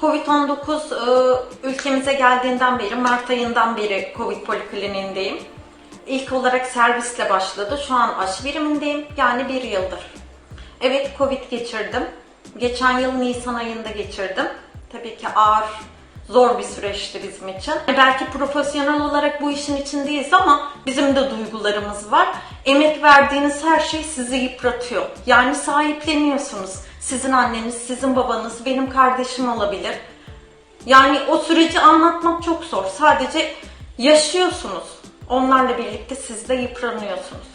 Covid-19 e, ülkemize geldiğinden beri, Mart ayından beri Covid polikliniğindeyim. İlk olarak servisle başladı. Şu an aşı birimindeyim. Yani bir yıldır. Evet Covid geçirdim. Geçen yıl Nisan ayında geçirdim. Tabii ki ağır zor bir süreçti bizim için. Belki profesyonel olarak bu işin içindeyiz ama bizim de duygularımız var. Emek verdiğiniz her şey sizi yıpratıyor. Yani sahipleniyorsunuz. Sizin anneniz, sizin babanız, benim kardeşim olabilir. Yani o süreci anlatmak çok zor. Sadece yaşıyorsunuz. Onlarla birlikte siz de yıpranıyorsunuz.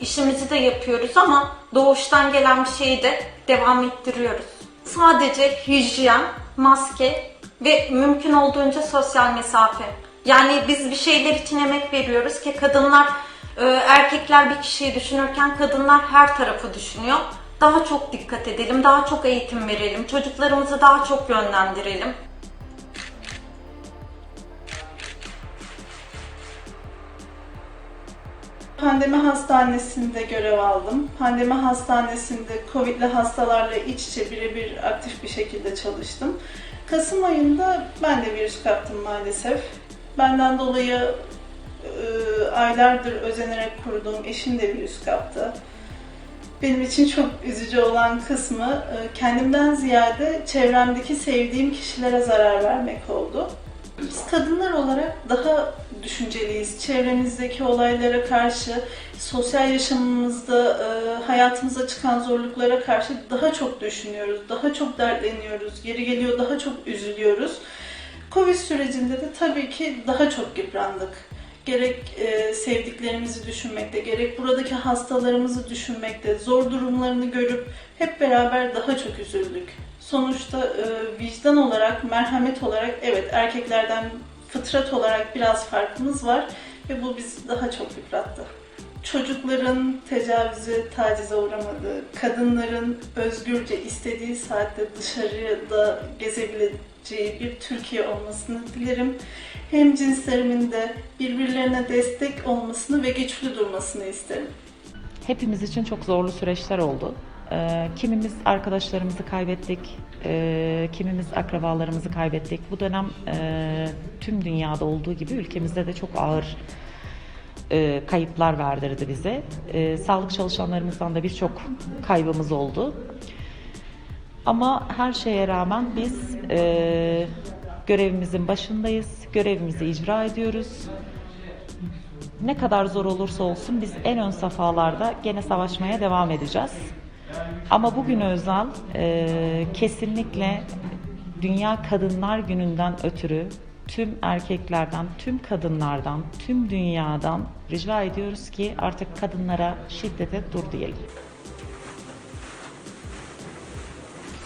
İşimizi de yapıyoruz ama doğuştan gelen bir şeyi de devam ettiriyoruz. Sadece hijyen, maske ve mümkün olduğunca sosyal mesafe. Yani biz bir şeyler için emek veriyoruz ki kadınlar, e, erkekler bir kişiyi düşünürken kadınlar her tarafı düşünüyor. Daha çok dikkat edelim, daha çok eğitim verelim, çocuklarımızı daha çok yönlendirelim. Pandemi hastanesinde görev aldım. Pandemi hastanesinde COVID'li hastalarla iç içe birebir aktif bir şekilde çalıştım. Kasım ayında ben de virüs kaptım maalesef. Benden dolayı e, aylardır özenerek kurduğum eşim de virüs kaptı. Benim için çok üzücü olan kısmı e, kendimden ziyade çevremdeki sevdiğim kişilere zarar vermek oldu. Biz kadınlar olarak daha düşünceliyiz. Çevremizdeki olaylara karşı, sosyal yaşamımızda, e, hayatımıza çıkan zorluklara karşı daha çok düşünüyoruz, daha çok dertleniyoruz, geri geliyor daha çok üzülüyoruz. Covid sürecinde de tabii ki daha çok yıprandık. Gerek e, sevdiklerimizi düşünmekte, gerek buradaki hastalarımızı düşünmekte, zor durumlarını görüp hep beraber daha çok üzüldük. Sonuçta e, vicdan olarak, merhamet olarak evet erkeklerden fıtrat olarak biraz farkımız var ve bu bizi daha çok yıprattı. Çocukların tecavüze, tacize uğramadığı, kadınların özgürce istediği saatte dışarıda gezebileceği bir Türkiye olmasını dilerim. Hem cinslerimin de birbirlerine destek olmasını ve güçlü durmasını isterim. Hepimiz için çok zorlu süreçler oldu. Ee, kimimiz arkadaşlarımızı kaybettik, e, kimimiz akrabalarımızı kaybettik. Bu dönem e, tüm dünyada olduğu gibi ülkemizde de çok ağır kayıplar verdirdi bize. Sağlık çalışanlarımızdan da birçok kaybımız oldu. Ama her şeye rağmen biz görevimizin başındayız, görevimizi icra ediyoruz. Ne kadar zor olursa olsun biz en ön safhalarda gene savaşmaya devam edeceğiz. Ama bugün özel e, kesinlikle Dünya Kadınlar Günü'nden ötürü tüm erkeklerden, tüm kadınlardan, tüm dünyadan rica ediyoruz ki artık kadınlara şiddete dur diyelim.